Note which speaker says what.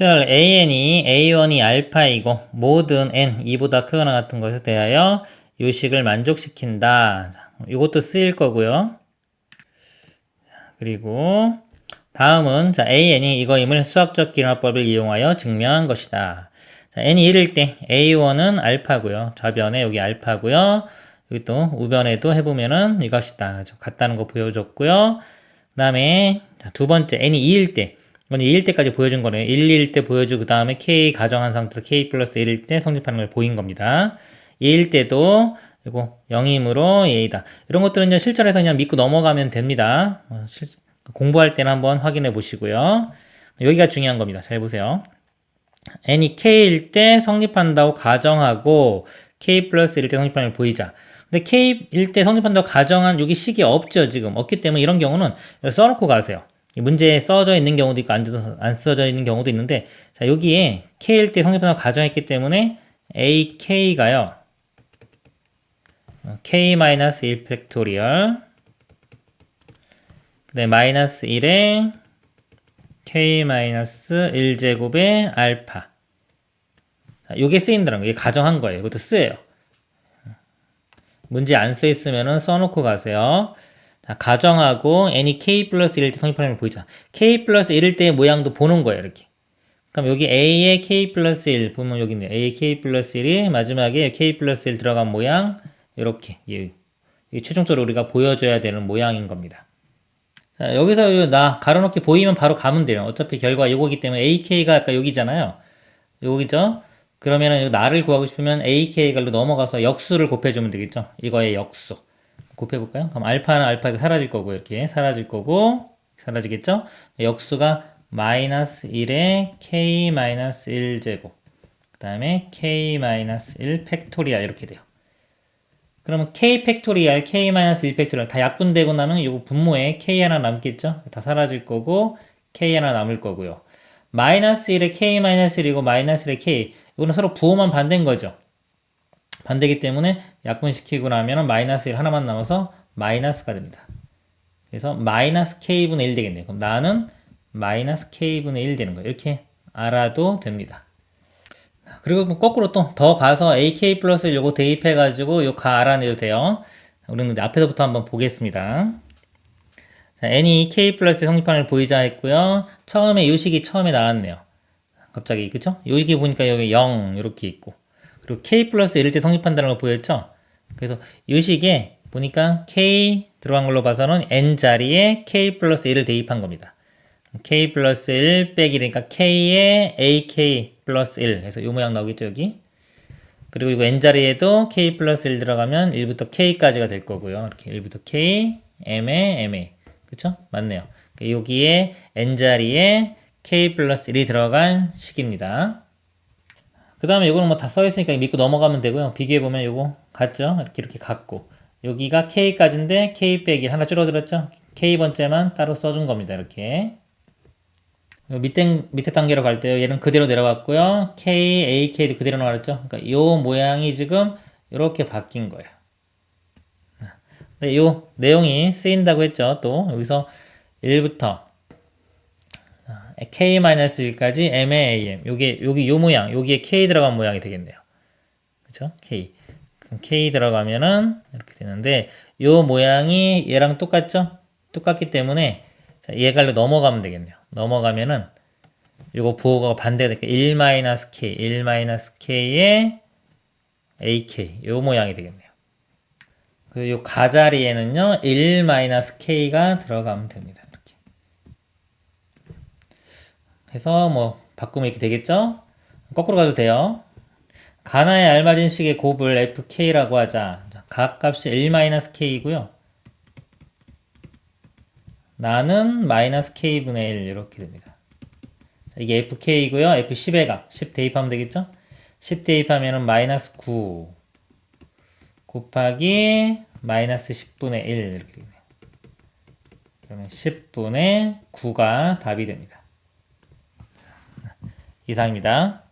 Speaker 1: 실 an이 a1이 알파이고 모든 n 2보다 크거나 같은 것에 대하여 요식을 만족시킨다. 자, 이것도 쓰일 거고요. 그리고 다음은 자 an이 이거임을 수학적 기하법을 이용하여 증명한 것이다. 자, n이 1일 때 a1은 알파고요. 좌변에 여기 알파고요. 여기 또 우변에도 해보면은 이것이다. 같다는 거 보여줬고요. 그 다음에 두 번째 n이 2일 때 이건 2일 때까지 보여준 거네요. 1, 2일 때 보여주고 그 다음에 k 가정한 상태에서 k 플러스 1일 때 성립하는 걸 보인 겁니다. 2일 때도 이거 0이므로 a다. 이런 것들은 실전에서 그냥 믿고 넘어가면 됩니다. 공부할 때는 한번 확인해 보시고요. 여기가 중요한 겁니다. 잘 보세요. n이 k일 때 성립한다고 가정하고 k 플러스 1일 때 성립하는 걸 보이자. 근데 k일 때 성립한다고 가정한 여기 식이 없죠. 지금 없기 때문에 이런 경우는 써놓고 가세요. 문제에 써져 있는 경우도 있고 안, 안 써져 있는 경우도 있는데 자 여기에 k일 때 성립한다고 가정했기 때문에 ak가요. k-1 팩토리얼. 네, 마이너스 1에 k-1제곱의 알파. 자, 요게 쓰인다는 거 이게 가정한 거예요. 이것도 쓰여요. 문제 안써 있으면은 써놓고 가세요 자, 가정하고 n이 k 플러스 1일 때 성립하는 걸 보이자. k 플러스 1일 때의 모양도 보는 거예요, 이렇게. 그럼 여기 a에 k 플러스 1 보면 여기 있네요. a에 k 플러스 1이 마지막에 k 플러스 1 들어간 모양 이렇게 이, 최종적으로 우리가 보여줘야 되는 모양인 겁니다. 자, 여기서 나 가로놓기 보이면 바로 가면 돼요. 어차피 결과 이거기 때문에 ak가 아까 여기잖아요. 여기죠? 그러면은 나를 구하고 싶으면 ak가로 넘어가서 역수를 곱해주면 되겠죠? 이거의 역수. 곱해볼까요? 그럼 알파는 알파가 사라질 거고 이렇게 사라질 거고 사라지겠죠? 역수가 마이너스 1에 k 마이너스 1 제곱 그 다음에 k 마이너스 1 팩토리알 이렇게 돼요. 그러면 k 팩토리알, k 마이너스 1 팩토리알 다 약분되고 나면 이거 분모에 k 하나 남겠죠? 다 사라질 거고 k 하나 남을 거고요. 마이너스 1에 k 마이너스 1이고 마이너스 1에 k 이거는 서로 부호만 반대인 거죠. 반대기 때문에 약분시키고 나면 마이너스 1 하나만 남아서 마이너스가 됩니다. 그래서 마이너스 k분의 1 되겠네요. 그럼 나는 마이너스 k분의 1 되는 거예요. 이렇게 알아도 됩니다. 그리고 뭐 거꾸로 또 더 가서 ak 플러스 1 요거 대입해가지고 요 가 알아내도 돼요. 우리는 앞에서부터 한번 보겠습니다. 자, n이 k 플러스 성립판을 보이자 했고요. 처음에 요식이 처음에 나왔네요. 갑자기 그쵸? 여기 보니까 여기 0 이렇게 있고 그리고 k 플러스 1일 때 성립한다는 걸 보였죠? 그래서 이 식에 보니까 k 들어간 걸로 봐서는 n 자리에 k 플러스 1을 대입한 겁니다. k 플러스 1 빼기 그러니까 k에 ak 플러스 1 해서 이 모양 나오겠죠 여기 그리고 이거 n 자리에도 k 플러스 1 들어가면 1부터 k까지가 될 거고요 이렇게 1부터 k m에 ma 그쵸? 맞네요 그러니까 여기에 n 자리에 k 플러스 1이 들어간 식입니다 그 다음에 이거는 뭐 다 써있으니까 믿고 넘어가면 되고요. 비교해보면 이거 같죠? 이렇게 이렇게 같고 여기가 K까지인데 K 빼기 하나 줄어들었죠? K번째만 따로 써준 겁니다. 이렇게 밑에, 밑에 단계로 갈 때요. 얘는 그대로 내려갔고요. K, A, K도 그대로 나왔죠? 그러니까 이 모양이 지금 이렇게 바뀐 거예요. 네, 요 내용이 쓰인다고 했죠. 또 여기서 1부터 k-1까지 MAM 요게 여기 요 모양 여기에 k 들어간 모양이 되겠네요. 그쵸? k 그럼 k 들어가면은 이렇게 되는데 요 모양이 얘랑 똑같죠? 똑같기 때문에 자, 얘갈로 넘어가면 되겠네요. 넘어가면은 요거 부호가 반대가 되니까 1-k 1-k의 ak 요 모양이 되겠네요. 그요 가자리에는요 1-k가 들어가면 됩니다. 해서 뭐 바꾸면 이렇게 되겠죠? 거꾸로 가도 돼요. 가나에 알맞은 식의 곱을 fk라고 하자. 각 값이 1-k이고요. 나는 마이너스 k분의 1 이렇게 됩니다. 이게 fk이고요. f10의 값. 10 대입하면 되겠죠? 10 대입하면 마이너스 9 곱하기 마이너스 10분의 1 이렇게 되네요. 그러면 10분의 9가 답이 됩니다. 이상입니다.